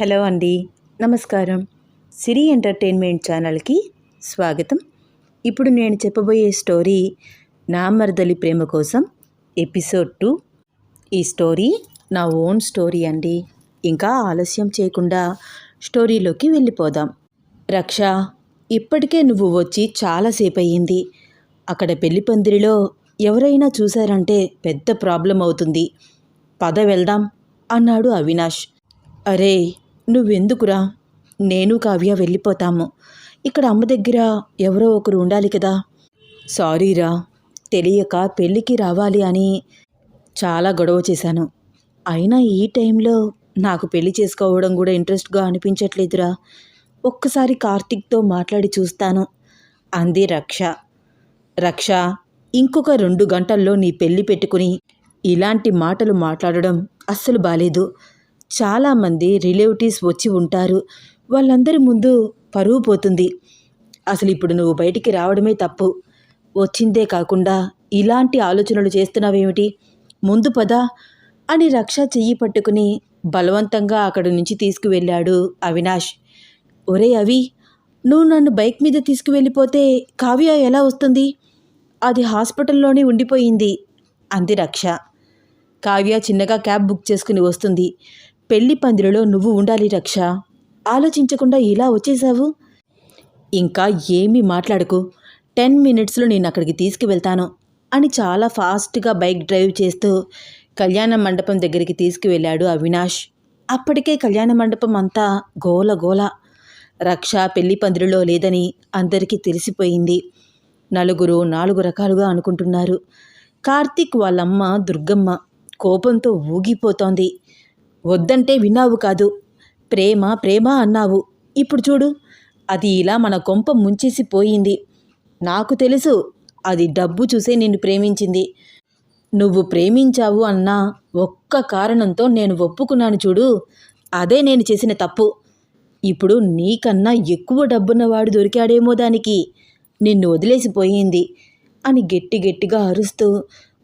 Hello అండి. నమస్కారం. సిరి entertainment ఛానల్కి స్వాగతం. ఇప్పుడు నేను చెప్పబోయే స్టోరీ నామర్దలి ప్రేమ కోసం ఎపిసోడ్ టూ. ఈ స్టోరీ నా ఓన్ స్టోరీ అండి. ఇంకా ఆలస్యం చేయకుండా స్టోరీలోకి వెళ్ళిపోదాం. రక్ష ఇప్పటికే నువ్వు వచ్చి చాలాసేపు అయ్యింది అక్కడ పెళ్ళి పందిరిలో ఎవరైనా చూశారంటే పెద్ద ప్రాబ్లం అవుతుంది పద వెళ్దాం అన్నాడు అవినాష్. అరే నువ్వెందుకురా? నేను కావ్య వెళ్ళిపోతాము. ఇక్కడ అమ్మ దగ్గర ఎవరో ఒకరు ఉండాలి కదా. సారీరా తెలియక పెళ్ళికి రావాలి అని చాలా గొడవ చేశాను. అయినా ఈ టైంలో నాకు పెళ్ళి చేసుకోవడం కూడా ఇంట్రెస్ట్గా అనిపించట్లేదురా. ఒక్కసారి కార్తిక్తో మాట్లాడి చూస్తాను. అంది రక్ష. రక్ష ఇంకొక రెండు గంటల్లో నీ పెళ్ళి పెట్టుకుని ఇలాంటి మాటలు మాట్లాడడం అస్సలు బాలేదు. చాలామంది రిలేటివ్స్ వచ్చి ఉంటారు. వాళ్ళందరి ముందు పరువు పోతుంది. అసలు ఇప్పుడు నువ్వు బయటికి రావడమే తప్పు. వచ్చిందే కాకుండా ఇలాంటి ఆలోచనలు చేస్తున్నావేమిటి? ముందు పద అని రక్ష చెయ్యి పట్టుకుని బలవంతంగా అక్కడి నుంచి తీసుకువెళ్ళాడు అవినాష్. ఒరే అవి నువ్వు నన్ను బైక్ మీద తీసుకువెళ్ళిపోతే కావ్య ఎలా వస్తుంది? అది హాస్పిటల్లోనే ఉండిపోయింది అంది రక్ష. కావ్య చిన్నగా క్యాబ్ బుక్ చేసుకుని వస్తుంది. పెళ్ళి పందిరిలో నువ్వు ఉండాలి రక్ష. ఆలోచించకుండా ఇలా వచ్చేసావు ఇంకా ఏమీ మాట్లాడకు. టెన్ మినిట్స్లో నేను అక్కడికి తీసుకువెళ్తాను అని చాలా ఫాస్ట్గా బైక్ డ్రైవ్ చేస్తూ కళ్యాణ మండపం దగ్గరికి తీసుకువెళ్ళాడు అవినాష్. అప్పటికే కళ్యాణ మండపం అంతా గోల గోల. రక్ష పెళ్ళి పందిరిలో లేదని అందరికీ తెలిసిపోయింది. నలుగురు నాలుగు రకాలుగా అనుకుంటున్నారు. కార్తీక్ వాళ్ళమ్మ దుర్గమ్మ కోపంతో ఊగిపోతోంది. వద్దంటే విన్నావు కాదు. ప్రేమ ప్రేమ అన్నావు. ఇప్పుడు చూడు అది ఇలా మన కొంప ముంచేసి పోయింది. నాకు తెలుసు అది డబ్బు చూసే నిన్ను ప్రేమించింది. నువ్వు ప్రేమించావు అన్న ఒక్క కారణంతో నేను ఒప్పుకున్నాను చూడు. అదే నేను చేసిన తప్పు. ఇప్పుడు నీకన్నా ఎక్కువ డబ్బున్నవాడు దొరికాడేమో దానికి. నిన్ను వదిలేసిపోయింది అని గట్టి గట్టిగా అరుస్తూ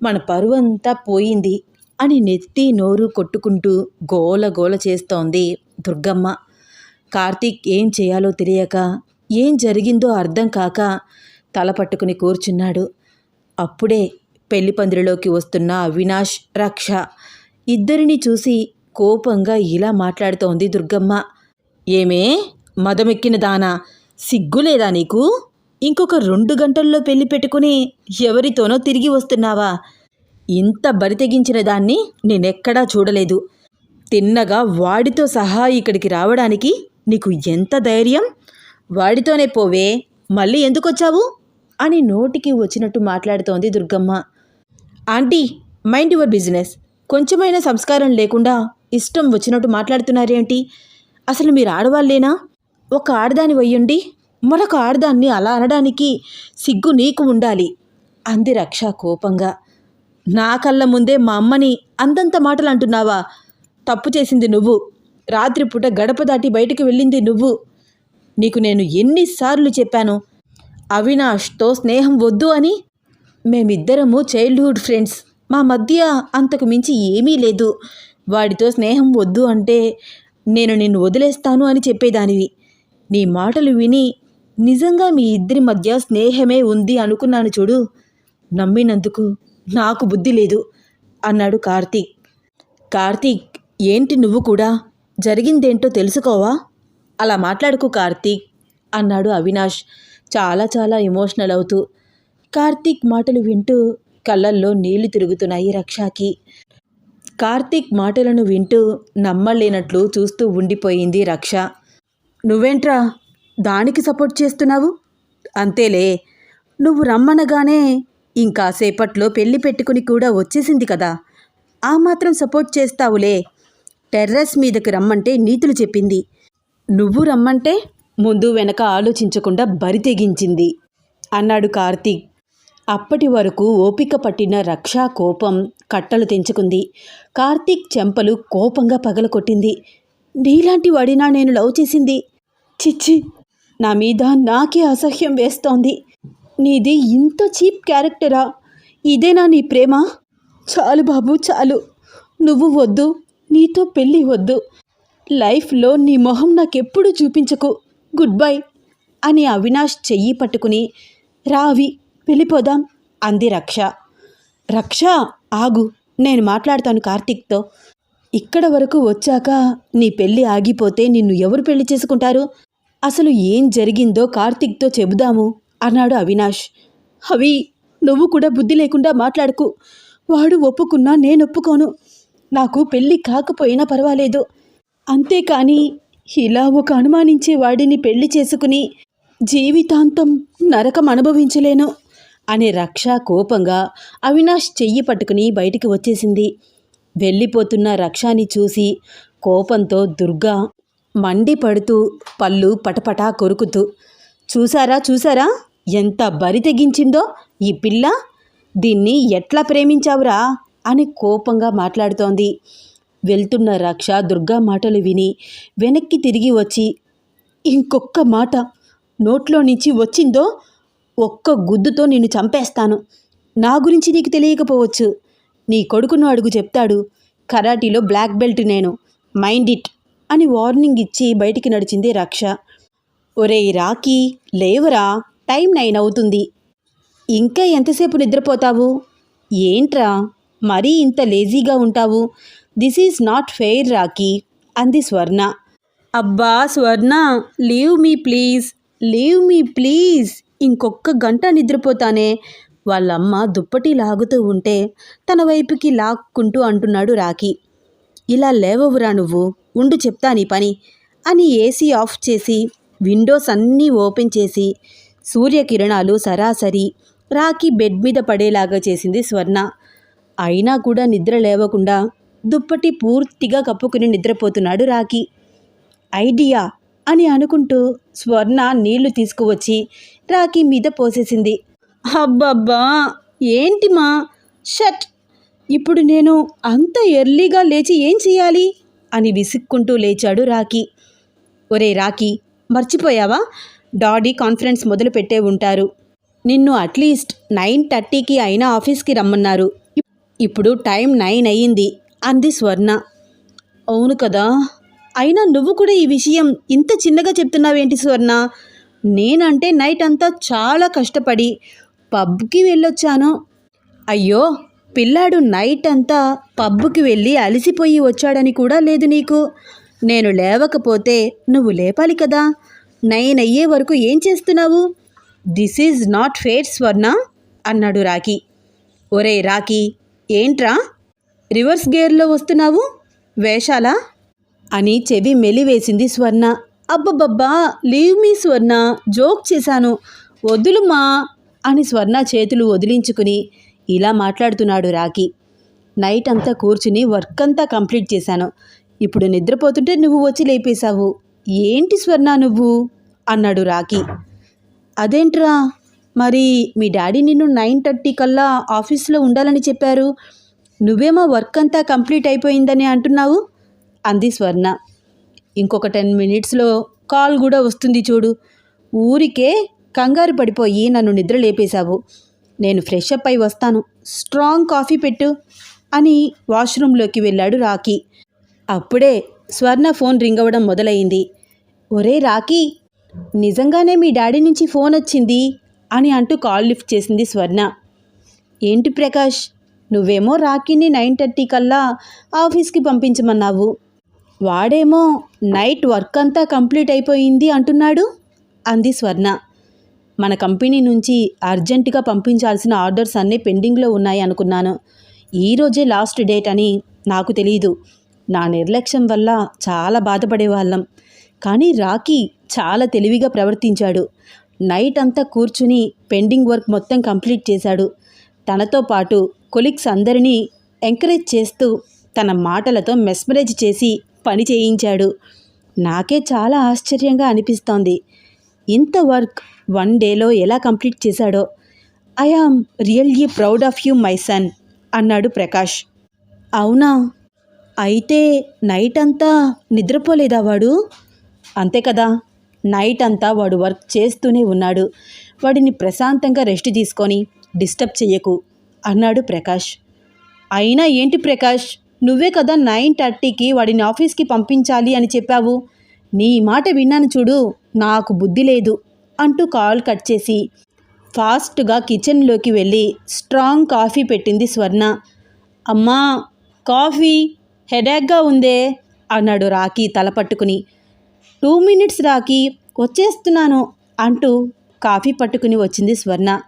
మన పరువంతా పోయింది. అని నెత్తి నోరు కొట్టుకుంటూ గోల గోల చేస్తోంది దుర్గమ్మ. కార్తీక్ ఏం చేయాలో తెలియక ఏం జరిగిందో అర్థం కాక తల పట్టుకుని కూర్చున్నాడు. అప్పుడే పెళ్ళి పందిరిలోకి వస్తున్న అవినాష్ రక్ష ఇద్దరిని చూసి కోపంగా ఇలా మాట్లాడుతోంది దుర్గమ్మ. ఏమే? మదమెక్కిన దానా? సిగ్గులేదా నీకు? ఇంకొక రెండు గంటల్లో పెళ్ళి పెట్టుకుని ఎవరితోనో తిరిగి వస్తున్నావా? ఇంత బరితెగించిన దాన్ని నేనెక్కడా చూడలేదు. తిన్నగా వాడితో సహా ఇక్కడికి రావడానికి నీకు ఎంత ధైర్యం? వాడితోనే పోవే మళ్ళీ ఎందుకొచ్చావు? అని నోటికి వచ్చినట్టు మాట్లాడుతోంది Durgamma. Aunty mind your business. కొంచెమైనా సంస్కారం లేకుండా ఇష్టం వచ్చినట్టు మాట్లాడుతున్నారేంటి అసలు మీరు ఆడవాళ్ళేనా? ఒక ఆడదాని వయ్యుండి మరొక ఆడదాన్ని అలా అనడానికి సిగ్గు నీకు ఉండాలి. అంది రక్ష కోపంగా. నా కళ్ళ ముందే మా అమ్మని అంతంత మాటలు అంటున్నావా తప్పు చేసింది నువ్వు. రాత్రిపూట గడప దాటి బయటకు వెళ్ళింది నువ్వు. నీకు నేను ఎన్నిసార్లు చెప్పాను అవినాష్తో స్నేహం వద్దు అని. మేమిద్దరము చైల్డ్హుడ్ ఫ్రెండ్స్. మా మధ్య అంతకు మించి ఏమీ లేదు. వాడితో స్నేహం వద్దు అంటే నేను నిన్ను వదిలేస్తాను అని చెప్పేదానివి. నీ మాటలు విని నిజంగా మీ ఇద్దరి మధ్య స్నేహమే ఉంది అనుకున్నాను చూడు. నమ్మినందుకు నాకు బుద్ధి లేదు అన్నాడు కార్తీక్. కార్తీక్ ఏంటి నువ్వు కూడా? జరిగిందేంటో తెలుసుకోవా? అలా మాట్లాడుకు కార్తీక్ అన్నాడు అవినాష్. చాలా చాలా ఎమోషనల్ అవుతూ. కార్తీక్ మాటలు వింటూ కళ్ళల్లో నీళ్ళు తిరుగుతున్నాయి రక్షాకి. కార్తీక్ మాటలను వింటూ నమ్మలేనట్లు చూస్తూ ఉండిపోయింది రక్ష. నువ్వేంట్రా దానికి సపోర్ట్ చేస్తున్నావు? అంతేలే నువ్వు రమ్మనగానే ఇంకా సేపట్లో పెళ్ళి పెట్టుకుని కూడా వచ్చేసింది కదా. ఆ మాత్రం సపోర్ట్ చేస్తావులే. టెర్రస్ మీదకి రమ్మంటే నీతులు చెప్పింది. నువ్వు రమ్మంటే ముందు వెనక ఆలోచించకుండా బరి తెగించింది అన్నాడు కార్తీక్. అప్పటి వరకు ఓపిక పట్టిన రక్షా కోపం కట్టలు తెంచుకుంది. కార్తీక్ చెంపలు కోపంగా పగలకొట్టింది నీలాంటి వాడినా నేను లవ్ చేసింది? చిచ్చి నా మీద నాకే అసహ్యం వేస్తోంది. నీది ఇంత చీప్ క్యారెక్టరా? ఇదేనా నీ ప్రేమ? చాలు బాబు చాలు. నువ్వు వద్దు నీతో పెళ్ళి వద్దు. లైఫ్లో నీ మొహం నాకెప్పుడు చూపించకు. గుడ్ బై అని అవినాష్ చెయ్యి పట్టుకుని రావి వెళ్ళిపోదాం అంది రక్ష. రక్ష ఆగు నేను మాట్లాడతాను కార్తీక్తో. ఇక్కడ వరకు వచ్చాక నీ పెళ్ళి ఆగిపోతే నిన్ను ఎవరు పెళ్ళి చేసుకుంటారు? అసలు ఏం జరిగిందో కార్తీక్తో చెబుదాము. అన్నాడు అవినాష్. అవి నువ్వు కూడా బుద్ధి లేకుండా మాట్లాడకు. వాడు ఒప్పుకున్నా నేను ఒప్పుకోను నాకు పెళ్ళి కాకపోయినా పర్వాలేదు. అంతేకాని ఇలా ఒక అనుమానించే వాడిని పెళ్ళి చేసుకుని జీవితాంతం నరకం అనుభవించలేను అనే రక్ష కోపంగా అవినాష్ చెయ్యి పట్టుకుని బయటికి వచ్చేసింది. వెళ్ళిపోతున్న రక్షాని చూసి కోపంతో దుర్గా మండిపడుతూ పళ్ళు పటపటా కొరుకుతూ చూసారా చూసారా? ఎంత బరి తెగించిందో ఈ పిల్ల? దీన్ని ఎట్లా ప్రేమించావురా? అని కోపంగా మాట్లాడుతోంది. వెళ్తున్న రక్ష దుర్గా మాటలు విని వెనక్కి తిరిగి వచ్చి ఇంకొక్క మాట నోట్లో నుంచి వచ్చిందో ఒక్క గుద్దుతో నిన్ను చంపేస్తాను. నా గురించి నీకు తెలియకపోవచ్చు. నీ కొడుకును అడుగు చెప్తాడు. కరాటీలో బ్లాక్ బెల్ట్ నేను. మైండ్ ఇట్ అని వార్నింగ్ ఇచ్చి బయటికి నడిచింది రక్ష. ఒరేయ్ రాకీ లేవరా? టైం నైన్ అవుతుంది. ఇంకా ఎంతసేపు నిద్రపోతావు? ఏంట్రా? మరీ ఇంత లేజీగా ఉంటావు. This is not fair Rocky అంది స్వర్ణ. అబ్బా Swarna leave me please leave me please ఇంకొక్క గంట నిద్రపోతానే. వాళ్ళమ్మ దుప్పటి లాగుతూ ఉంటే తన వైపుకి లాక్కుంటూ అంటున్నాడు రాకీ ఇలా లేవవురా నువ్వు ఉండు చెప్తా నీ పని అని ఏసీ ఆఫ్ చేసి విండోస్ అన్నీ ఓపెన్ చేసి సూర్యకిరణాలు సరాసరి రాకి బెడ్ మీద పడేలాగా చేసింది స్వర్ణ. అయినా కూడా నిద్ర లేవకుండా దుప్పటి పూర్తిగా కప్పుకుని నిద్రపోతున్నాడు రాకి ఐడియా! అని అనుకుంటూ స్వర్ణ నీళ్ళు తీసుకువచ్చి రాకి మీద పోసేసింది. అబ్బబ్బా! ఏంటి మా? షట్! ఇప్పుడు నేను అంత ఎర్లీగా లేచి ఏం చేయాలి అని విసుక్కుంటూ లేచాడు రాకీ ఒరే రాకీ మర్చిపోయావా? డాడీ కాన్ఫరెన్స్ మొదలు పెట్టే ఉంటారు. నిన్ను అట్లీస్ట్ నైన్ థర్టీకి అయినా ఆఫీస్కి రమ్మన్నారు. ఇప్పుడు టైం నైన్ అయ్యింది అంది స్వర్ణ. అవును కదా? అయినా నువ్వు కూడా ఈ విషయం ఇంత చిన్నగా చెప్తున్నావేంటి స్వర్ణ? నేనంటే నైట్ అంతా చాలా కష్టపడి పబ్కి వెళ్ళొచ్చాను. అయ్యో పిల్లాడు నైట్ అంతా పబ్కి వెళ్ళి అలసిపోయి వచ్చాడని కూడా లేదు నీకు. నేను లేవకపోతే నువ్వు లేపాలి కదా? నైన్ అయ్యే వరకు ఏం చేస్తున్నావు? This is not fair Swarna అన్నాడు రాకీ ఒరే రాకీ ఏంట్రా? రివర్స్ గేర్లో వస్తున్నావు? వేషాలా? అని చెవి మెలివేసింది స్వర్ణ. అబ్బబ్బబ్బా లీవ్ మీ స్వర్ణ జోక్ చేశాను. వదులుమా అని స్వర్ణ చేతులు వదిలించుకుని ఇలా మాట్లాడుతున్నాడు రాకీ నైట్ అంతా కూర్చుని వర్క్ అంతా కంప్లీట్ చేశాను. ఇప్పుడు నిద్రపోతుంటే నువ్వు వచ్చి లేపేశావు. ఏంటి స్వర్ణ నువ్వు? అన్నాడు రాకి అదేంట్రా? మరి మీ డాడీ నిన్ను నైన్ థర్టీ కల్లా ఆఫీస్లో ఉండాలని చెప్పారు. నువ్వేమో వర్క్ అంతా కంప్లీట్ అయిపోయిందని అంటున్నావు? అంది స్వర్ణ. ఇంకొక టెన్ మినిట్స్లో కాల్ కూడా వస్తుంది చూడు. ఊరికే కంగారు పడిపోయి నన్ను నిద్ర లేపేశావు. నేను ఫ్రెష్ అప్ అయి వస్తాను. స్ట్రాంగ్ కాఫీ పెట్టు అని వాష్రూమ్లోకి వెళ్ళాడు రాకీ అప్పుడే స్వర్ణ ఫోన్ రింగ్ అవ్వడం మొదలైంది. ఒరే రాకీ నిజంగానే మీ డాడీ నుంచి ఫోన్ వచ్చింది? అని అంటూ కాల్ లిఫ్ట్ చేసింది స్వర్ణ. ఏంటి ప్రకాష్ నువ్వేమో రాకీని నైన్ థర్టీ కల్లా ఆఫీస్కి పంపించమన్నావు. వాడేమో నైట్ వర్క్ అంతా కంప్లీట్ అయిపోయింది అంటున్నాడు? అంది స్వర్ణ. మన కంపెనీ నుంచి అర్జెంటుగా పంపించాల్సిన ఆర్డర్స్ అన్నీ పెండింగ్లో ఉన్నాయి అనుకున్నాను. ఈరోజే లాస్ట్ డేట్ అని నాకు తెలియదు నా నిర్లక్ష్యం వల్ల చాలా బాధపడేవాళ్ళం. కానీ రాకీ చాలా తెలివిగా ప్రవర్తించాడు. నైట్ అంతా కూర్చుని పెండింగ్ వర్క్ మొత్తం కంప్లీట్ చేశాడు. తనతో పాటు కొలిగ్స్ అందరినీ ఎంకరేజ్ చేస్తూ తన మాటలతో మెస్మరైజ్ చేసి పని చేయించాడు. నాకే చాలా ఆశ్చర్యంగా అనిపిస్తోంది. ఇంత వర్క్ వన్ డేలో ఎలా కంప్లీట్ చేశాడో. I am really proud of you my son అన్నాడు ప్రకాష్. అవునా? అయితే నైట్ అంతా నిద్రపోలేదా వాడు? అంతే కదా? నైట్ అంతా వాడు వర్క్ చేస్తూనే ఉన్నాడు. వాడిని ప్రశాంతంగా రెస్ట్ తీసుకొని డిస్టర్బ్ చెయ్యకు అన్నాడు ప్రకాష్. అయినా ఏంటి ప్రకాష్? నువ్వే కదా నైన్ థర్టీకి వాడిని ఆఫీస్కి పంపించాలి అని చెప్పావు. నీ మాట విన్నాను చూడు నాకు బుద్ధి లేదు అంటూ కాల్ కట్ చేసి ఫాస్ట్గా కిచెన్లోకి వెళ్ళి స్ట్రాంగ్ కాఫీ పెట్టింది స్వర్ణ. అమ్మా కాఫీ హెడేక్గా ఉందే అన్నాడు రాకీ తల పట్టుకుని టూ మినిట్స్ రాకి వచ్చేస్తున్నాను అంటూ కాఫీ పట్టుకుని వచ్చింది స్వర్ణ.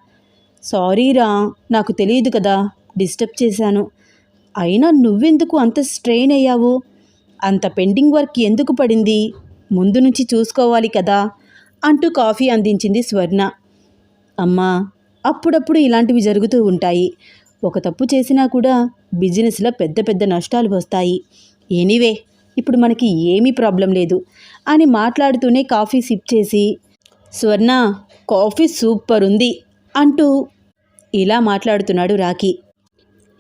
సారీరా నాకు తెలియదు కదా డిస్టర్బ్ చేశాను. అయినా నువ్వెందుకు అంత స్ట్రెయిన్ అయ్యావు? అంత పెండింగ్ వర్క్ ఎందుకు పడింది? ముందు నుంచి చూసుకోవాలి కదా అంటూ కాఫీ అందించింది స్వర్ణ. అమ్మా అప్పుడప్పుడు ఇలాంటివి జరుగుతూ ఉంటాయి. ఒక తప్పు చేసినా కూడా బిజినెస్లో పెద్ద పెద్ద నష్టాలు వస్తాయి. ఎనీవే ఇప్పుడు మనకి ఏమీ ప్రాబ్లం లేదు అని మాట్లాడుతూనే కాఫీ సిప్ చేసి స్వర్ణ కాఫీ సూపర్ ఉంది అంటూ ఇలా మాట్లాడుతున్నాడు రాకీ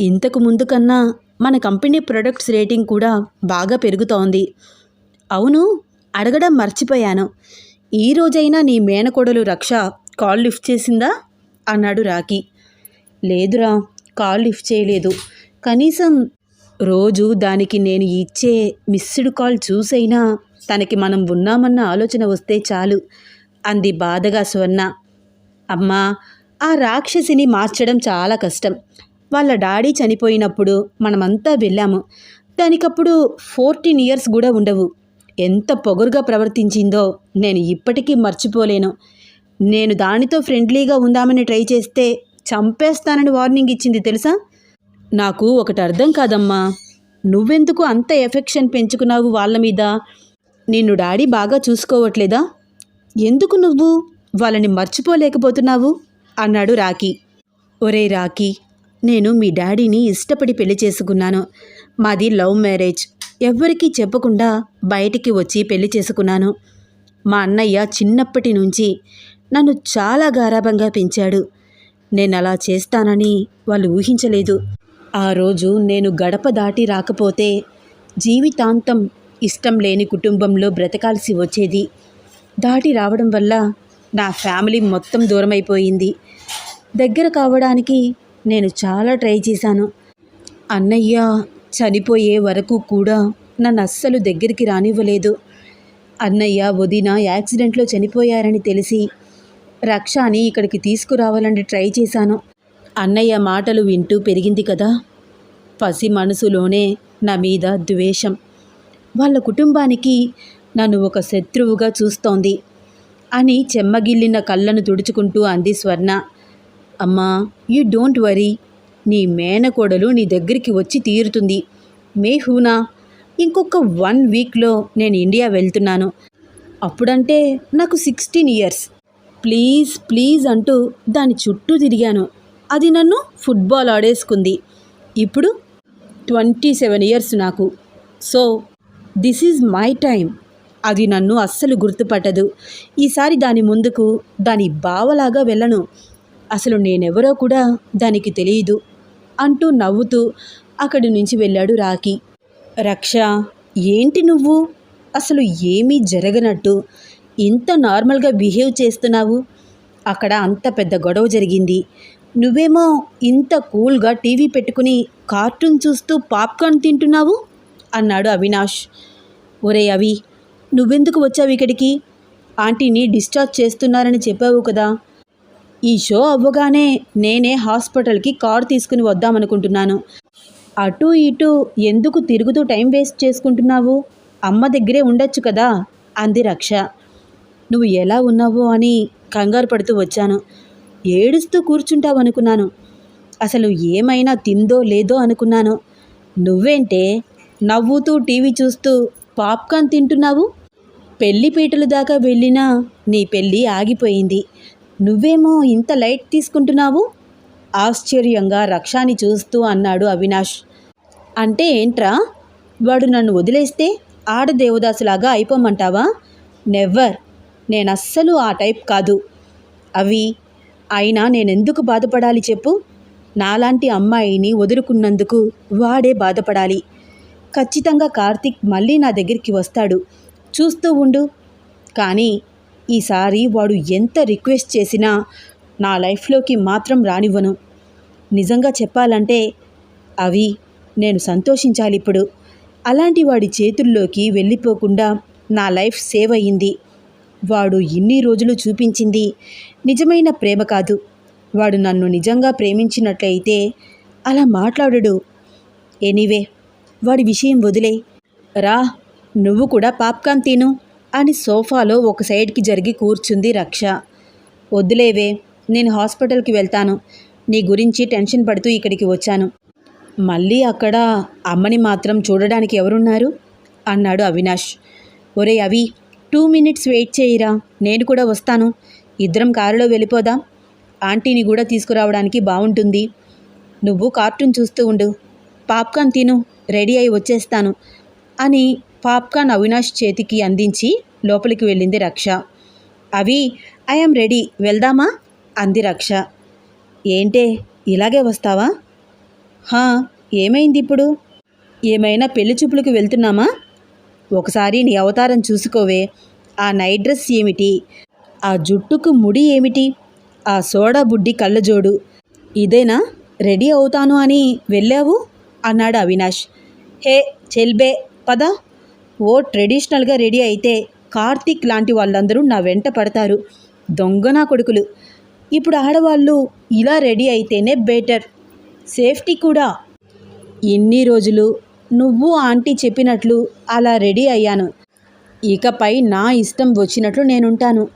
ఇంతకు ముందు కన్నా మన కంపెనీ ప్రొడక్ట్స్ రేటింగ్ కూడా బాగా పెరుగుతోంది. అవును అడగడం మర్చిపోయాను. ఈ రోజైనా నీ మేనకోడలు రక్ష కాల్ లిఫ్ట్ చేసిందా? అన్నాడు రాకీ లేదురా కాల్ లిఫ్ట్ చేయలేదు. కనీసం రోజు దానికి నేను ఇచ్చే మిస్డ్ కాల్ చూసైనా తనకి మనం ఉన్నామన్న ఆలోచన వస్తే చాలు అంది బాధగా స్వర్ణ. అమ్మా ఆ రాక్షసిని మార్చడం చాలా కష్టం. వాళ్ళ డాడీ చనిపోయినప్పుడు మనమంతా వెళ్ళాము. దానికప్పుడు ఫోర్టీన్ ఇయర్స్ కూడా ఉండవు. ఎంత పొగరుగా ప్రవర్తించిందో నేను ఇప్పటికీ మర్చిపోలేను. నేను దానితో ఫ్రెండ్లీగా ఉందామని ట్రై చేస్తే చంపేస్తానని వార్నింగ్ ఇచ్చింది తెలుసా? నాకు ఒకటి అర్థం కాదమ్మా. నువ్వెందుకు అంత ఎఫెక్షన్ పెంచుకున్నావు వాళ్ళ మీద? నిన్ను డాడీ బాగా చూసుకోవట్లేదా? ఎందుకు నువ్వు వాళ్ళని మర్చిపోలేకపోతున్నావు? అన్నాడు రాకీ ఒరే రాకీ నేను మీ డాడీని ఇష్టపడి పెళ్ళి చేసుకున్నాను. మాది లవ్ మ్యారేజ్. ఎవ్వరికీ చెప్పకుండా బయటికి వచ్చి పెళ్ళి చేసుకున్నాను. మా అన్నయ్య చిన్నప్పటి నుంచి నన్ను చాలా గారాభంగా పెంచాడు. నేను అలా చేస్తానని వాళ్ళు ఊహించలేదు. ఆ రోజు నేను గడప దాటి రాకపోతే జీవితాంతం ఇష్టం లేని కుటుంబంలో బ్రతకాల్సి వచ్చేది. దాటి రావడం వల్ల నా ఫ్యామిలీ మొత్తం దూరమైపోయింది. దగ్గర కావడానికి నేను చాలా ట్రై చేశాను. అన్నయ్య చనిపోయే వరకు కూడా నన్ను అస్సలు దగ్గరికి రానివ్వలేదు. అన్నయ్య వదిన యాక్సిడెంట్లో చనిపోయారని తెలిసి రక్షాని ఇక్కడికి తీసుకురావాలని ట్రై చేశాను. అన్నయ్య మాటలు వింటూ పెరిగింది కదా. పసి మనసులోనే నా మీద ద్వేషం. వాళ్ళ కుటుంబానికి నన్ను ఒక శత్రువుగా చూస్తోంది అని చెమ్మగిల్లిన కళ్ళను తుడుచుకుంటూ అంది స్వర్ణ. అమ్మా యూ డోంట్ వరీ. నీ మేనకోడలు నీ దగ్గరికి వచ్చి తీరుతుంది. మే హూనా ఇంకొక వన్ వీక్లో నేను ఇండియా వెళ్తున్నాను. అప్పుడంటే నాకు సిక్స్టీన్ ఇయర్స్. ప్లీజ్ ప్లీజ్ అంటూ దాని చుట్టూ తిరిగాను. అది నన్ను ఫుట్బాల్ ఆడేసుకుంది. ఇప్పుడు ట్వంటీ సెవెన్ ఇయర్స్ నాకు. So this is my time అది నన్ను అస్సలు గుర్తుపట్టదు. ఈసారి దాని ముందుకు దాని బావలాగా వెళ్ళను. అసలు నేనెవరో కూడా దానికి తెలియదు అంటూ నవ్వుతూ అక్కడి నుంచి వెళ్ళాడు రాఖి. రక్ష ఏంటి నువ్వు? అసలు ఏమీ జరగనట్టు. ఇంత నార్మల్గా బిహేవ్ చేస్తున్నావు. అక్కడ అంత పెద్ద గొడవ జరిగింది. నువ్వేమో ఇంత కూల్గా టీవీ పెట్టుకుని కార్టూన్ చూస్తూ పాప్కార్న్ తింటున్నావు? అన్నాడు అవినాష్. ఒరే అవి నువ్వెందుకు వచ్చావు ఇక్కడికి? ఆంటీని డిశ్చార్జ్ చేస్తున్నారని చెప్పావు కదా. ఈ షో అవ్వగానే నేనే హాస్పిటల్కి కార్ తీసుకుని వద్దామనుకుంటున్నాను. అటు ఇటు ఎందుకు తిరుగుతూ టైం వేస్ట్ చేసుకుంటున్నావు? అమ్మ దగ్గరే ఉండొచ్చు కదా అంది రక్ష. నువ్వు ఎలా ఉన్నావో అని కంగారు పడుతూ వచ్చాను. ఏడుస్తూ కూర్చుంటావు అనుకున్నాను. అసలు ఏమైనా తిందో లేదో అనుకున్నాను. నువ్వేంటే నవ్వుతూ టీవీ చూస్తూ పాప్కార్న్ తింటున్నావు? పెళ్ళి పీటలు దాకా వెళ్ళినా నీ పెళ్ళి ఆగిపోయింది. నువ్వేమో ఇంత లైట్ తీసుకుంటున్నావు? ఆశ్చర్యంగా రక్షాని చూస్తూ అన్నాడు అవినాష్. అంటే ఏంట్రా? వాడు నన్ను వదిలేస్తే ఆడదేవదాసులాగా అయిపోమంటావా? నెవ్వర్! నేను అస్సలు ఆ టైప్ కాదు. అవి అయినా నేనెందుకు బాధపడాలి చెప్పు? నాలాంటి అమ్మాయిని వదులుకున్నందుకు వాడే బాధపడాలి. ఖచ్చితంగా కార్తీక్ మళ్ళీ నా దగ్గరికి వస్తాడు. చూస్తూ ఉండు. కానీ ఈసారి వాడు ఎంత రిక్వెస్ట్ చేసినా నా లైఫ్లోకి మాత్రం రానివ్వను. నిజంగా చెప్పాలంటే అవి నేను సంతోషించాలి ఇప్పుడు అలాంటి వాడి చేతుల్లోకి వెళ్ళిపోకుండా నా లైఫ్ సేవ్ అయ్యింది వాడు ఇన్ని రోజులు చూపించింది. నిజమైన ప్రేమ కాదు. వాడు నన్ను నిజంగా ప్రేమించినట్లయితే అలా మాట్లాడడు. ఎనీవే వాడి విషయం వదిలే. రా నువ్వు కూడా పాప్కాన్ తిను అని సోఫాలో ఒక సైడ్కి జరిగి కూర్చుంది రక్ష. వద్దులేవే నేను హాస్పిటల్కి వెళ్తాను. నీ గురించి టెన్షన్ పడుతూ ఇక్కడికి వచ్చాను. మళ్ళీ అక్కడ అమ్మని మాత్రం చూడడానికి ఎవరున్నారు? అన్నాడు అవినాష్. ఒరే అవి టూ మినిట్స్ వెయిట్ చేయిరా నేను కూడా వస్తాను. ఇద్దరం కారులో వెళ్ళిపోదాం. ఆంటీని కూడా తీసుకురావడానికి బాగుంటుంది నువ్వు కార్టూన్ చూస్తూ ఉండు. పాప్కార్న్ తిను రెడీ అయి వచ్చేస్తాను అని పాప్కార్న్ అవినాష్ చేతికి అందించి లోపలికి వెళ్ళింది రక్ష. అవి ఐఎమ్ రెడీ వెళ్దామా? అంది రక్ష. ఏంటే ఇలాగే వస్తావా? హా ఏమైంది ఇప్పుడు? ఏమైనా పెళ్ళి చూపులకు వెళ్తున్నామా? ఒకసారి నీ అవతారం చూసుకోవే. ఆ నైట్ డ్రెస్ ఏమిటి? ఆ జుట్టుకు ముడి ఏమిటి? ఆ సోడా బుడ్డి కళ్ళజోడు. ఇదేనా? రెడీ అవుతాను అని వెళ్ళావు? అన్నాడు అవినాష్. హే చెల్బే పద. ఓ ట్రెడిషనల్గా రెడీ అయితే కార్తీక్ లాంటి వాళ్ళందరూ నా వెంట పడతారు. దొంగనా కొడుకులు. ఇప్పుడు ఆడవాళ్ళు ఇలా రెడీ అయితేనే బెటర్. సేఫ్టీ కూడా. ఎన్ని రోజులు నువ్వు ఆంటీ చెప్పినట్లు అలా రెడీ అయ్యాను. ఇకపై నా ఇష్టం వచ్చినట్లు నేనుంటాను.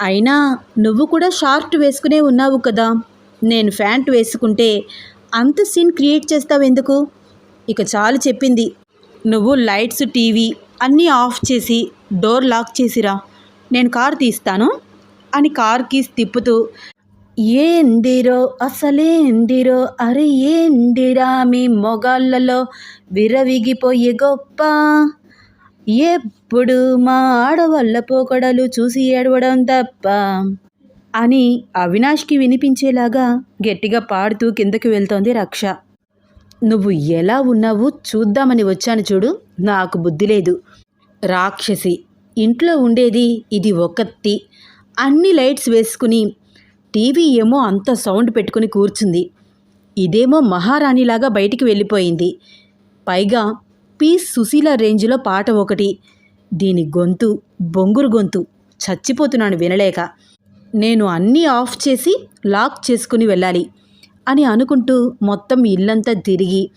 అయినా నువ్వు కూడా షార్ట్ వేసుకునే ఉన్నావు కదా. నేను ఫ్యాంట్ వేసుకుంటే అంత సీన్ క్రియేట్ చేస్తావెందుకు ఇక చాలు చెప్పింది. నువ్వు లైట్స్ టీవీ అన్నీ ఆఫ్ చేసి డోర్ లాక్ చేసిరా. నేను కార్ తీస్తాను అని కార్ కీస్ తిప్పుతూ ఏందిరో అసలేందిరో అరే ఏందిరా మీ మొగాళ్ళలో విరవిగిపోయే గొప్ప? ఎప్పుడు మా ఆడవాళ్ళ పోకడలు చూసి ఏడవడం తప్ప? అని అవినాష్కి వినిపించేలాగా గట్టిగా పాడుతూ కిందకి వెళ్తోంది రక్ష. నువ్వు ఎలా ఉన్నావు చూద్దామని వచ్చాను చూడు నాకు బుద్ధి లేదు. రాక్షసి ఇంట్లో ఉండేది ఇది ఒకత్తి అన్ని లైట్స్ వేసుకుని టీవీ ఏమో అంత సౌండ్ పెట్టుకుని కూర్చుంది. ఇదేమో మహారాణిలాగా బయటికి వెళ్ళిపోయింది. పైగా పీస్ సుశీల రేంజ్లో పాట ఒకటి. దీని గొంతు బొంగురు గొంతు చచ్చిపోతున్నాను వినలేక. నేను అన్నీ ఆఫ్ చేసి లాక్ చేసుకుని వెళ్ళాలి అని అనుకుంటూ మొత్తం ఇల్లంతా తిరిగి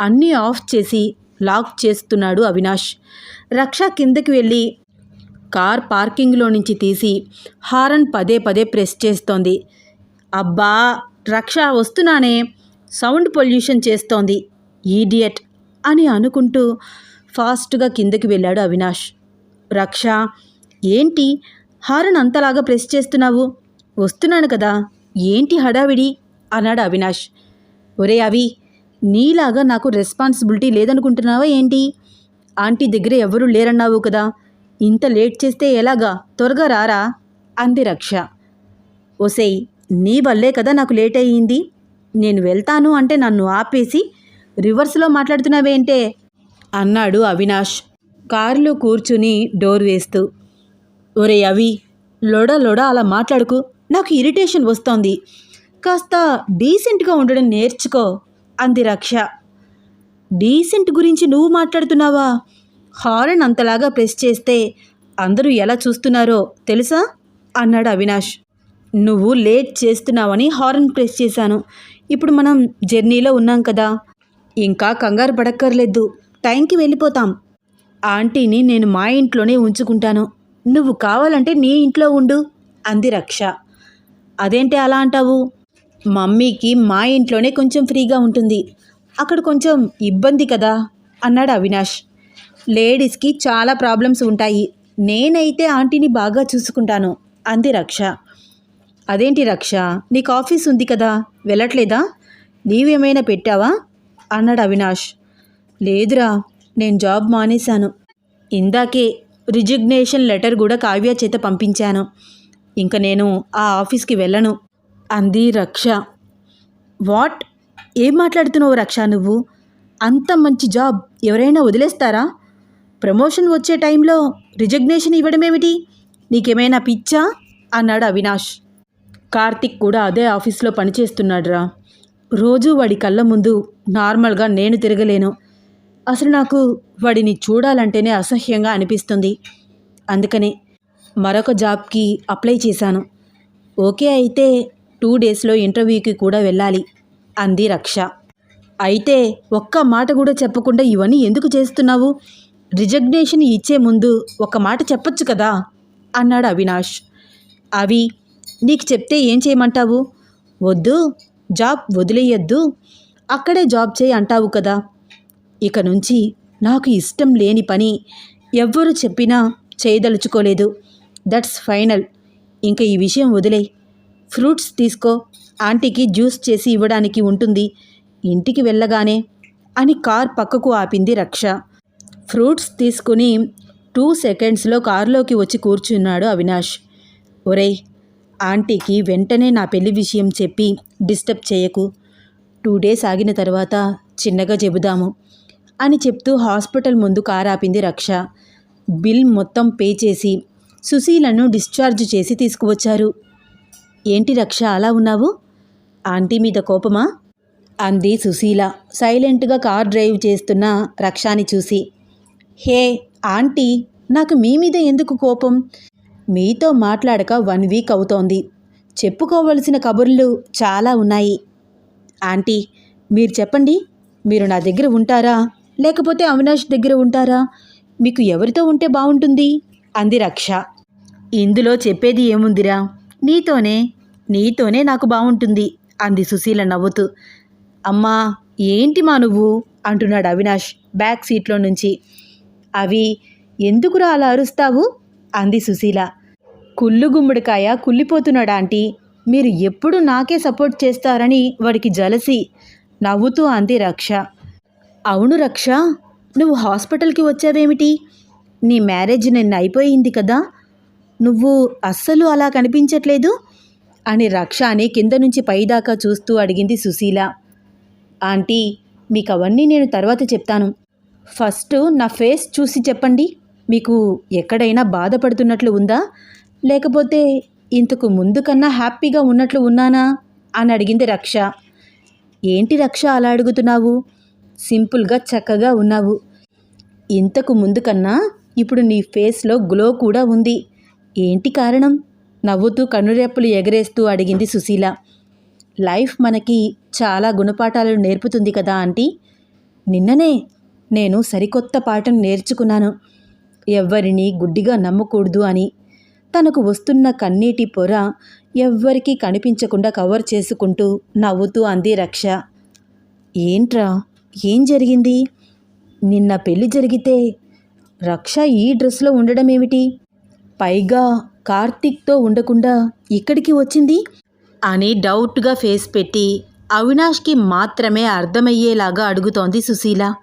అన్నీ ఆఫ్ చేసి లాక్ చేస్తున్నాడు అవినాష్. రక్ష కిందకి వెళ్ళి కార్ పార్కింగ్లో నుంచి తీసి హారన్ పదే పదే ప్రెస్ చేస్తోంది. అబ్బా! రక్ష వస్తున్నానే. సౌండ్ పొల్యూషన్ చేస్తోంది. ఈడియట్ అని అనుకుంటూ ఫాస్ట్గా కిందకి వెళ్ళాడు అవినాష్. రక్ష ఏంటి? హారన్ అంతలాగా ప్రెస్ చేస్తున్నావు? వస్తున్నాను కదా. ఏంటి హడావిడి? అన్నాడు అవినాష్. ఒరే అవి నీలాగా నాకు రెస్పాన్సిబిలిటీ లేదనుకుంటున్నావా ఏంటి? ఆంటీ దగ్గర ఎవరూ లేరన్నావు కదా. ఇంత లేట్ చేస్తే ఎలాగా? త్వరగా రారా? అంది రక్ష. ఒసేయ్ నీ వల్లే కదా నాకు లేట్ అయ్యింది. నేను వెళ్తాను అంటే నన్ను ఆపేసి రివర్స్లో మాట్లాడుతున్నావేంటే అన్నాడు అవినాష్. కారులో కూర్చుని డోర్ వేస్తూ. ఒరే అవి లొడ లొడ అలా మాట్లాడుకు. నాకు ఇరిటేషన్ వస్తోంది. కాస్త డీసెంట్గా ఉండడం నేర్చుకో అంది రక్ష. డీసెంట్ గురించి నువ్వు మాట్లాడుతున్నావా? హారన్ అంతలాగా ప్రెస్ చేస్తే అందరూ ఎలా చూస్తున్నారో తెలుసా? అన్నాడు అవినాష్. నువ్వు లేట్ చేస్తున్నావని హారన్ ప్రెస్ చేశాను. ఇప్పుడు మనం జర్నీలో ఉన్నాం కదా. ఇంకా కంగారు పడక్కర్లేదు. టైంకి వెళ్ళిపోతాం. ఆంటీని నేను మా ఇంట్లోనే ఉంచుకుంటాను. నువ్వు కావాలంటే నీ ఇంట్లో ఉండు అంది రక్ష. అదేంటి అలా అంటావు? మమ్మీకి మా ఇంట్లోనే కొంచెం ఫ్రీగా ఉంటుంది. అక్కడ కొంచెం ఇబ్బంది కదా అన్నాడు అవినాష్. లేడీస్కి చాలా ప్రాబ్లమ్స్ ఉంటాయి. నేనైతే ఆంటీని బాగా చూసుకుంటాను. అంది రక్ష. అదేంటి రక్ష? నీకు ఆఫీస్ ఉంది కదా? వెళ్ళట్లేదా? నీవేమైనా పెట్టావా? అన్నాడు అవినాష్. లేదురా నేను జాబ్ మానేశాను. ఇందాకే రిజిగ్నేషన్ లెటర్ కూడా కావ్య చేత పంపించాను. ఇంక నేను ఆ ఆఫీస్కి వెళ్ళను అంది రక్ష. వాట్? ఏం మాట్లాడుతున్నావు రక్ష నువ్వు? అంత మంచి జాబ్ ఎవరైనా వదిలేస్తారా? ప్రమోషన్ వచ్చే టైంలో రిజగ్నేషన్ ఇవ్వడమేమిటి? నీకేమైనా పిచ్చా? అన్నాడు అవినాష్. కార్తిక్ కూడా అదే ఆఫీస్లో పనిచేస్తున్నాడురా. రోజూ వాడి కళ్ళ ముందు నార్మల్గా నేను తిరగలేను. అసలు నాకు వాడిని చూడాలంటేనే అసహ్యంగా అనిపిస్తుంది. అందుకని మరొక జాబ్కి అప్లై చేశాను. ఓకే అయితే టూ డేస్లో ఇంటర్వ్యూకి కూడా వెళ్ళాలి అంది రక్ష. అయితే ఒక్క మాట కూడా చెప్పకుండా ఇవన్నీ ఎందుకు చేస్తున్నావు? రిజగ్నేషన్ ఇచ్చే ముందు ఒక మాట చెప్పొచ్చు కదా? అన్నాడు అవినాష్. అవి నీకు చెప్తే ఏం చేయమంటావు? వద్దు జాబ్ వదిలేయొద్దు అక్కడే జాబ్ చేయి అంటావు కదా. ఇక నుంచి నాకు ఇష్టం లేని పని ఎవ్వరు చెప్పినా చేయదలుచుకోలేదు. దట్స్ ఫైనల్ ఇంకా ఈ విషయం వదిలే ఫ్రూట్స్ తీసుకో. ఆంటీకి జ్యూస్ చేసి ఇవ్వడానికి ఉంటుంది. ఇంటికి వెళ్ళగానే అని కార్ పక్కకు ఆపింది రక్ష. ఫ్రూట్స్ తీసుకుని టూ సెకండ్స్లో కారులోకి వచ్చి కూర్చున్నాడు అవినాష్. ఒరేయ్ ఆంటీకి వెంటనే నా పెళ్ళి విషయం చెప్పి డిస్టర్బ్ చేయకు. టూ డేస్ ఆగిన తర్వాత చిన్నగా చెబుదాము అని చెప్తూ హాస్పిటల్ ముందు కారాపింది రక్ష. బిల్ మొత్తం పే చేసి సుశీలను డిశ్చార్జ్ చేసి తీసుకువచ్చారు. ఏంటి రక్ష అలా ఉన్నావు? ఆంటీ మీద కోపమా? అంది సుశీల సైలెంట్గా కార్ డ్రైవ్ చేస్తున్న రక్షాని చూసి. హే ఆంటీ నాకు మీ మీద ఎందుకు కోపం? మీతో మాట్లాడక వన్ వీక్ అవుతోంది. చెప్పుకోవలసిన కబుర్లు చాలా ఉన్నాయి. ఆంటీ మీరు చెప్పండి. మీరు నా దగ్గర ఉంటారా? లేకపోతే అవినాష్ దగ్గర ఉంటారా? మీకు ఎవరితో ఉంటే బాగుంటుంది? అంది రక్ష. ఇందులో చెప్పేది ఏముందిరా? నీతోనే నీతోనే నాకు బాగుంటుంది అంది సుశీల నవ్వుతూ. అమ్మా ఏంటి మా నువ్వు? అంటున్నాడు అవినాష్ బ్యాక్ సీట్లో నుంచి. అవి ఎందుకురా అలా అరుస్తావు? అంది సుశీల. కుళ్ళు గుమ్మడికాయ కుళ్ళిపోతున్నాడా ఆంటీ? మీరు ఎప్పుడు నాకే సపోర్ట్ చేస్తారని వాడికి జలసి. నవ్వుతూ అంది రక్ష. అవును రక్ష నువ్వు హాస్పిటల్కి వచ్చావేమిటి? నీ మ్యారేజ్ నిన్న అయిపోయింది కదా? నువ్వు అస్సలు అలా కనిపించట్లేదు? అని రక్ష అని కింద నుంచి పైదాకా చూస్తూ అడిగింది సుశీల. ఆంటీ మీకు అవన్నీ నేను తర్వాత చెప్తాను. ఫస్ట్ నా ఫేస్ చూసి చెప్పండి. మీకు ఎక్కడైనా బాధపడుతున్నట్లు ఉందా? లేకపోతే ఇంతకు ముందు కన్నా హ్యాపీగా ఉన్నట్లు ఉన్నానా? అని అడిగింది రక్ష. ఏంటి రక్ష అలా అడుగుతున్నావు? సింపుల్గా చక్కగా ఉన్నావు. ఇంతకు ముందు కన్నా ఇప్పుడు నీ ఫేస్లో గ్లో కూడా ఉంది. ఏంటి కారణం? నవ్వుతూ కనురెప్పులు ఎగరేస్తూ అడిగింది సుశీల. లైఫ్ మనకి చాలా గుణపాఠాలను నేర్పుతుంది కదా ఆంటీ? నిన్ననే నేను సరికొత్త పాఠం నేర్చుకున్నాను. ఎవ్వరిని గుడ్డిగా నమ్మకూడదు అని. తనకు వస్తున్న కన్నీటి పొర ఎవ్వరికీ కనిపించకుండా కవర్ చేసుకుంటూ నవ్వుతూ అంది రక్ష. ఏంట్రా? ఏం జరిగింది? నిన్న పెళ్ళి జరిగితే రక్ష ఈ డ్రెస్లో ఉండడం ఏమిటి పైగా కార్తీక్తో ఉండకుండా ఇక్కడికి వచ్చింది? అని డౌట్గా ఫేస్ పెట్టి అవినాష్కి మాత్రమే అర్థమయ్యేలాగా అడుగుతోంది సుశీల.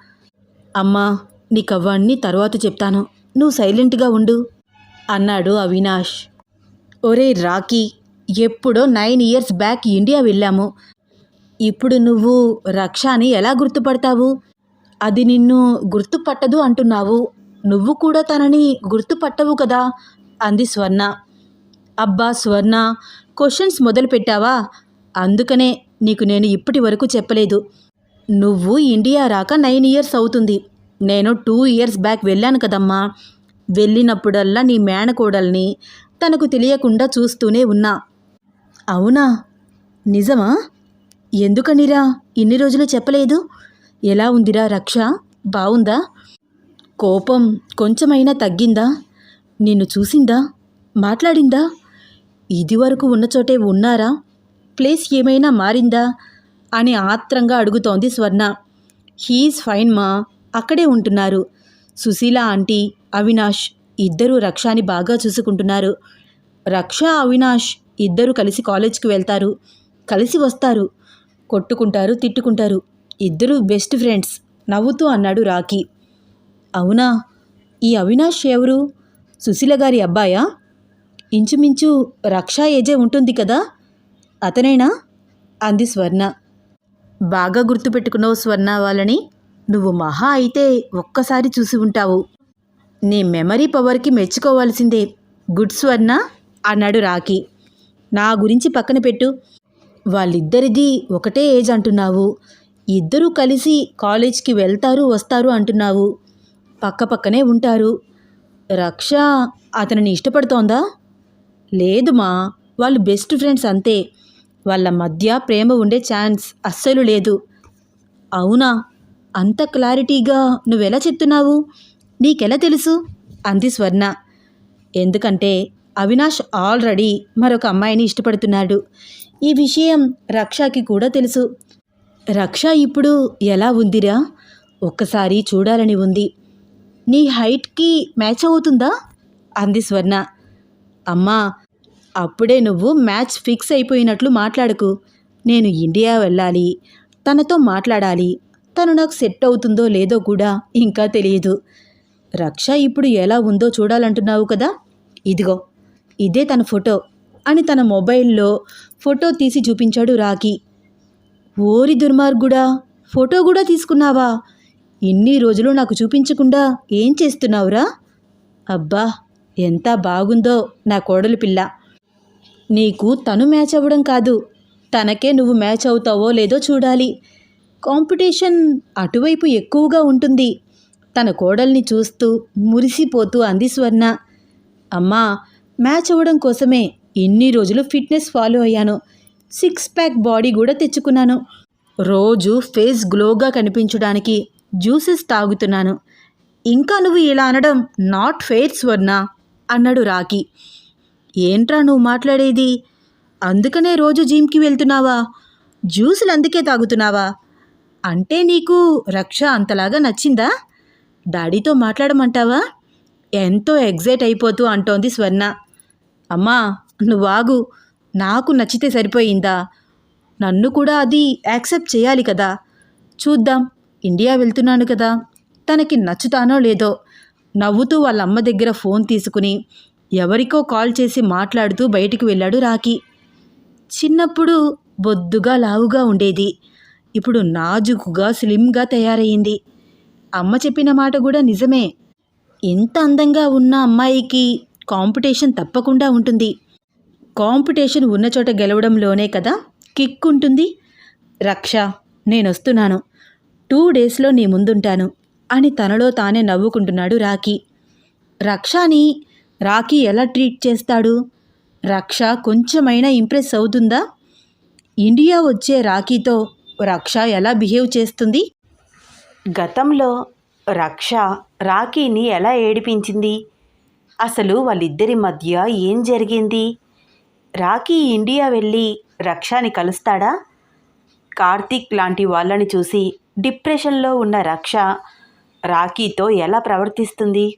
అమ్మా నీకు అవన్నీ తర్వాత చెప్తాను. నువ్వు సైలెంట్గా ఉండు అన్నాడు అవినాష్. ఒరే రాకీ ఎప్పుడో నైన్ ఇయర్స్ బ్యాక్ ఇండియా వెళ్ళాము. ఇప్పుడు నువ్వు రక్షాని ఎలా గుర్తుపడతావు? అది నిన్ను గుర్తుపట్టదు అంటున్నావు. నువ్వు కూడా తనని గుర్తుపట్టవు కదా అంది స్వర్ణ. అబ్బా స్వర్ణ క్వశ్చన్స్ మొదలు పెట్టావా అందుకనే నీకు నేను ఇప్పటి వరకు చెప్పలేదు. నువ్వు ఇండియా రాక నైన్ ఇయర్స్ అవుతుంది. నేను టూ ఇయర్స్ బ్యాక్ వెళ్ళాను కదమ్మా. వెళ్ళినప్పుడల్లా నీ మేనకోడల్ని తనకు తెలియకుండా చూస్తూనే ఉన్నా. అవునా? నిజమా? ఎందుకనిరా? ఇన్ని రోజులు చెప్పలేదు. ఎలా ఉందిరా రక్ష? బావుందా? కోపం కొంచెమైనా తగ్గిందా? నిన్ను చూసిందా? మాట్లాడిందా? ఇదివరకు ఉన్న చోటే ఉన్నారా? ప్లేస్ ఏమైనా మారిందా? అని ఆత్రంగా అడుగుతోంది స్వర్ణ. హీఈస్ ఫైన్ మా అక్కడే ఉంటున్నారు. సుశీల ఆంటీ అవినాష్ ఇద్దరూ రక్షాని బాగా చూసుకుంటున్నారు. రక్ష అవినాష్ ఇద్దరు కలిసి కాలేజ్కి వెళ్తారు. కలిసి వస్తారు. కొట్టుకుంటారు తిట్టుకుంటారు. ఇద్దరు బెస్ట్ ఫ్రెండ్స్ నవ్వుతూ అన్నాడు రాకీ అవునా? ఈ అవినాష్ ఎవరు? సుశీల గారి అబ్బాయా? ఇంచుమించు రక్షా ఏజే ఉంటుంది కదా? అతనేనా? అంది స్వర్ణ. బాగా గుర్తుపెట్టుకున్నావు స్వర్ణ వాళ్ళని. నువ్వు మహా అయితే ఒక్కసారి చూసి ఉంటావు. నీ మెమరీ పవర్కి మెచ్చుకోవాల్సిందే. గుడ్ స్వర్ణ అన్నాడు రాకీ నా గురించి పక్కన పెట్టు. వాళ్ళిద్దరిది ఒకటే ఏజ్ అంటున్నావు. ఇద్దరూ కలిసి కాలేజ్కి వెళ్తారు వస్తారు అంటున్నావు. పక్కపక్కనే ఉంటారు. రక్ష అతనిని ఇష్టపడుతోందా? లేదు మా. వాళ్ళు బెస్ట్ ఫ్రెండ్స్ అంతే. వాళ్ళ మధ్య ప్రేమ ఉండే ఛాన్స్ అస్సలు లేదు. అవునా? అంత క్లారిటీగా నువ్వెలా చెప్తున్నావు? నీకెలా తెలుసు? అంది స్వర్ణ. ఎందుకంటే అవినాష్ ఆల్రెడీ మరొక అమ్మాయిని ఇష్టపడుతున్నాడు. ఈ విషయం రక్షకి కూడా తెలుసు. రక్ష ఇప్పుడు ఎలా ఉందిరా? ఒక్కసారి చూడాలని ఉంది. నీ హైట్కి మ్యాచ్ అవుతుందా? అంది స్వర్ణ. అమ్మా అప్పుడే నువ్వు మ్యాచ్ ఫిక్స్ అయిపోయినట్లు మాట్లాడకు. నేను ఇండియా వెళ్ళాలి. తనతో మాట్లాడాలి. తను నాకు సెట్ అవుతుందో లేదో కూడా ఇంకా తెలియదు. రక్ష ఇప్పుడు ఎలా ఉందో చూడాలంటున్నావు కదా? ఇదిగో ఇదే తన ఫోటో అని తన మొబైల్లో ఫోటో తీసి చూపించాడు రాకీ ఓరి దుర్మార్గుడా ఫోటో కూడా తీసుకున్నావా? ఇన్ని రోజులు నాకు చూపించకుండా ఏం చేస్తున్నావురా? అబ్బా ఎంత బాగుందో నా కోడలు పిల్ల. నీకు తను మ్యాచ్ అవ్వడం కాదు. తనకే నువ్వు మ్యాచ్ అవుతావో లేదో చూడాలి. కాంపిటీషన్ అటువైపు ఎక్కువగా ఉంటుంది. తన కోడల్ని చూస్తూ మురిసిపోతూ అంది స్వర్ణ. అమ్మా మ్యాచ్ అవ్వడం కోసమే ఇన్ని రోజులు ఫిట్నెస్ ఫాలో అయ్యాను. సిక్స్ ప్యాక్ బాడీ కూడా తెచ్చుకున్నాను. రోజు ఫేస్ గ్లోగా కనిపించడానికి జ్యూసెస్ తాగుతున్నాను. ఇంకా నువ్వు ఇలా అనడం నాట్ ఫెయిర్ స్వర్ణ అన్నాడు రాకీ ఏంట్రా నువ్వు మాట్లాడేది? అందుకనే రోజు జిమ్కి వెళ్తున్నావా? జ్యూసులు అందుకే తాగుతున్నావా? అంటే నీకు రక్ష అంతలాగా నచ్చిందా? డాడీతో మాట్లాడమంటావా? ఎంతో ఎగ్జైట్ అయిపోతూ అంటోంది స్వర్ణ. అమ్మా నువ్వాగు. నాకు నచ్చితే సరిపోయిందా? నన్ను కూడా అది యాక్సెప్ట్ చేయాలి కదా. చూద్దాం. ఇండియా వెళ్తున్నాను కదా. తనకి నచ్చుతానో లేదో. నవ్వుతూ వాళ్ళ అమ్మ దగ్గర ఫోన్ తీసుకుని ఎవరికో కాల్ చేసి మాట్లాడుతూ బయటికి వెళ్ళాడు రాకీ చిన్నప్పుడు బొద్దుగా లావుగా ఉండేది. ఇప్పుడు నాజుకుగా స్లిమ్గా తయారయ్యింది. అమ్మ చెప్పిన మాట కూడా నిజమే. ఎంత అందంగా ఉన్న అమ్మాయికి కాంపిటీషన్ తప్పకుండా ఉంటుంది. కాంపిటీషన్ ఉన్న చోట గెలవడంలోనే కదా కిక్ ఉంటుంది. రక్ష నేను వస్తున్నాను టూ డేస్లో నీ ముందుంటాను అని తనలో తానే నవ్వుకుంటున్నాడు రాకీ రక్షని రాకీ ఎలా ట్రీట్ చేస్తాడు? రక్ష కొంచెమైనా ఇంప్రెస్ అవుతుందా? ఇండియా వచ్చే రాకీతో రక్ష ఎలా బిహేవ్ చేస్తుంది? గతంలో రక్ష రాకీని ఎలా ఏడిపించింది? అసలు వాళ్ళిద్దరి మధ్య ఏం జరిగింది? రాకీ ఇండియా వెళ్ళి రక్షని కలుస్తాడా? కార్తీక్ లాంటి వాళ్ళని చూసి డిప్రెషన్లో ఉన్న రక్ష రాకీతో ఎలా ప్రవర్తిస్తుంది?